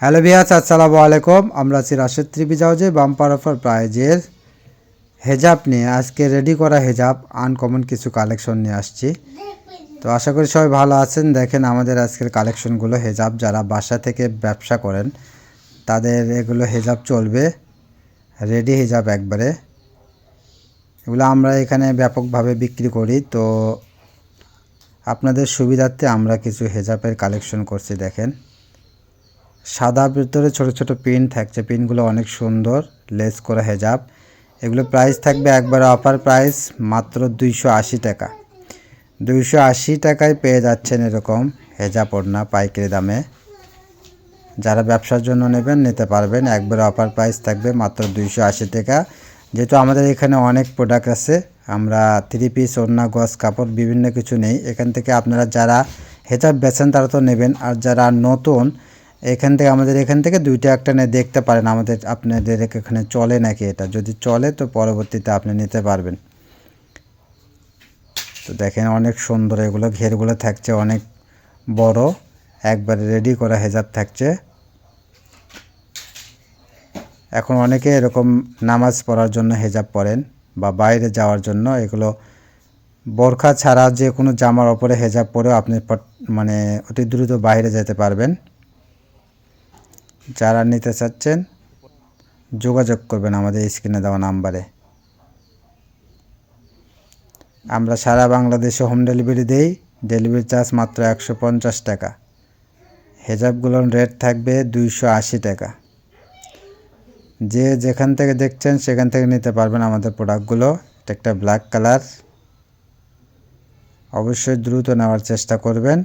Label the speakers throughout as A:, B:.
A: Hello বিয়াস আসসালামু আলাইকুম। আমরা আছি রাশেদ ত্রিপি জাউজে বাম্পার অফার প্রাইজের হেজাব নিয়ে। আজকে রেডি করা হেজাব আনকমন কিছু কালেকশন নিয়ে আসছি। তো আশা করি সবাই ভালো আছেন। দেখেন আমাদের আজকের কালেকশনগুলো হেজাব, যারা বাসা থেকে ব্যবসা করেন, তাদের এগুলো হেজাব চলবে। রেডি হেজাব একবারে। এগুলো আমরা এখানে ব্যাপকভাবে বিক্রি করি। তো আপনাদের সুবিধার্থে আমরা কিছু হেজাবের কালেকশন করছি, দেখেন। সাদা ভিতরে ছোট ছোট পিন থাকছে। পিনগুলো অনেক সুন্দর, লেস করা হেজাব। এগুলো প্রাইস থাকবে একবার অফার প্রাইস মাত্র দুইশো আশি টাকা। দুইশো আশি টাকায় পেয়ে যাচ্ছেন এরকম হেজাব ওড়না পাইকারি দামে। যারা ব্যবসার জন্য নেবেন, নিতে পারবেন। একবারে অফার প্রাইস থাকবে মাত্র দুইশো আশি টাকা। যেহেতু আমাদের এখানে অনেক প্রোডাক্ট আছে, আমরা থ্রি পিস ওড়না গস কাপড় বিভিন্ন কিছু নেই। এখান থেকে আপনারা যারা হেজাব বেছেন তারা তো নেবেন। আর যারা নতুন এখান থেকে আমাদের এখান থেকে দুইটা একটা নিয়ে দেখতে পারেন আমাদের, আপনাদের এখানে চলে নাকি এটা? যদি চলে, তো পরবর্তীতে আপনি নিতে পারবেন। তো দেখেন অনেক সুন্দর এগুলো, ঘেরগুলো থাকছে অনেক বড়। একবারে রেডি করা হেজাব থাকছে। এখন অনেকে এরকম নামাজ পড়ার জন্য হেজাব পরেন বা বাইরে যাওয়ার জন্য। এগুলো বোরখা ছাড়া যে কোনো জামার ওপরে হেজাব পরেও আপনি মানে অতি দ্রুত বাইরে যেতে পারবেন। যারা নিতে চাচ্ছেন, যোগাযোগ করবেন আমাদের স্ক্রিনে দেওয়া নাম্বারে। আমরা সারা বাংলাদেশে হোম ডেলিভারি দেই ডেলিভারি চার্জ মাত্র একশো পঞ্চাশ টাকা। হেজাবগুলোর রেট থাকবে দুইশো আশি টাকা। যে যেখান থেকে দেখছেন, সেখান থেকে নিতে পারবেন আমাদের প্রোডাক্টগুলো এটা একটা ব্ল্যাক কালার অবশ্যই দ্রুত নেওয়ার চেষ্টা করবেন।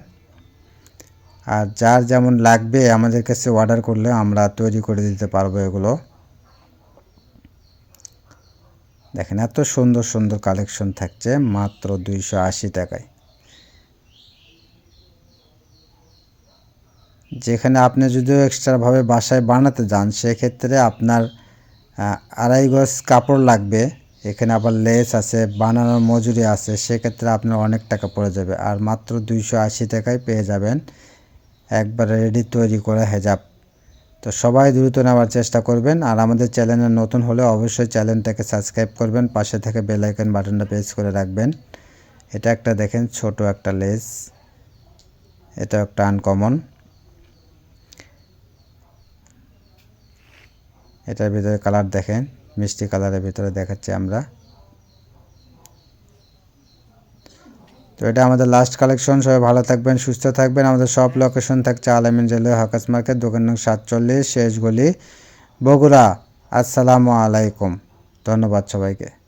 A: আর যার যেমন লাগবে আমাদের কাছে অর্ডার করলে আমরা তৈরি করে দিতে পারব এগুলো। দেখেন এত সুন্দর সুন্দর কালেকশন থাকছে মাত্র দুইশো আশি টাকায়। যেখানে আপনি যদিও এক্সট্রাভাবে বাসায় বানাতে যান, সেক্ষেত্রে আপনার আড়াই গজ কাপড় লাগবে। এখানে আবার লেস আছে, বানানোর মজুরি আছে, সেক্ষেত্রে আপনার অনেক টাকা পড়ে যাবে। আর মাত্র দুইশো আশি টাকায় পেয়ে যাবেন। একবারে রেডি তৈরি করা হেজাব তো সবাই দ্রুত নেওয়ার চেষ্টা করবেন। আর আমাদের চ্যানেলে নতুন হলে অবশ্যই চ্যানেলটাকে সাবস্ক্রাইব করবেন। পাশে থেকে বেল আইকন বাটনটা প্রেস করে রাখবেন। এটা একটা দেখেন ছোট একটা লেস এটা একটা আনকমন এটার ভিতরে কালার দেখেন। মিষ্টি কালারের ভিতরে দেখাচ্ছি আমরা। তো এটা আমাদের লাস্ট কালেকশন সবাই ভালো থাকবেন, সুস্থ থাকবেন। আমাদের সব লোকেশন থাকছে আলামিন জেলে হকাস মার্কেট, দোকান নং সাতচল্লিশ, শেষ গলি, বগুড়া। আসসালামু আলাইকুম। ধন্যবাদ সবাইকে।